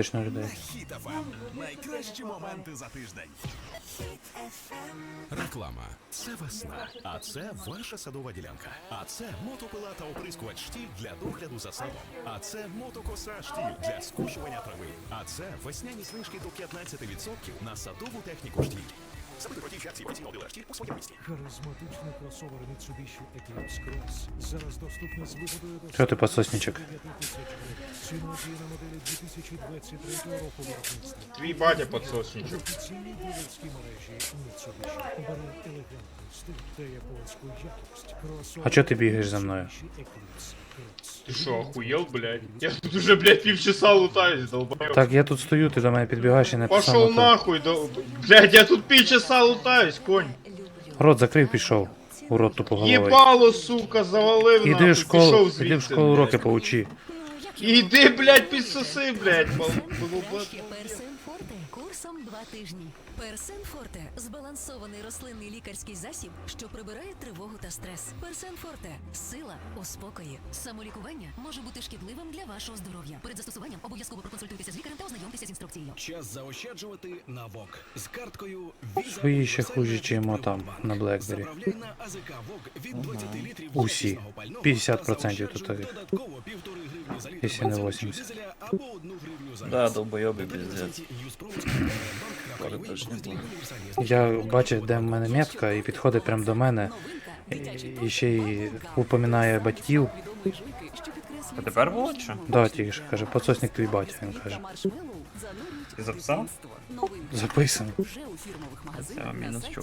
точно людей. Найкращі моменти за тиждень. Реклама. Це весна. А це ваша садова ділянка. А це мотопила та оприскувач штіль для догляду за садом. А це мотокоса штіль для скушування трави. А це весняні знижки до 15% на садову техніку штіль. Забудьте про ті акції офіційного дилера штіль у своєму місті. Харизматичний кросовер Mitsubishi Eclipse Cross зараз доступний з вигодою до Що ти, подсосничок? 9 тисяч гривень. Ціна діє на моделі 2023 року виробництва. Твій батя подсосничок. офіційній дилерській мережі Mitsubishi. Бери елегантний стиль та японську якість. Кросовер А чо ти бігаєш за мною? Mitsubishi Eclipse Cross. Ти що, охуєл, блядь? Я тут уже, блядь, півчаса лутаюсь, долбоёб. Так, я тут стою, ти до мене підбігаєш і не Пошел нахуй, дол... Блядь, я тут півчаса лутаюсь, конь. Рот закрив, пішов. Урод тупоголовий. Єбало, сука, завалив Іди нахуй, в школу, пішов іди в звідси, школу уроки поучи. Іди, блядь, підсоси, блядь, Ще Курсом два тижні. Персен Форте збалансований рослинний лікарський засіб, що прибирає тривогу та стрес. Персен Форте сила у спокої. Самолікування може бути шкідливим для вашого здоров'я. Перед застосуванням обов'язково проконсультуйтеся з лікарем та ознайомтеся з інструкцією. Час заощаджувати на ВОК. З карткою Свої ще хужі, чим отам, на BlackBerry. Заправляй на АЗК ВОК від 20 літрів Усі. якісного пального 50% тут. Додатково півтори бензину чи 80. дизеля або одну гривню за Да, газ. долбойоби пиздец. сайті newspro.bank.ua Тоже точно розділ було. «Універсальні Я бачив, де в мене метка, і підходить прямо до мене. І- ще й упоминає батьків. А тепер було чи? Да, тільки що каже, подсосник твій батя, він каже. Ти записав? Записано. Це мінус чого.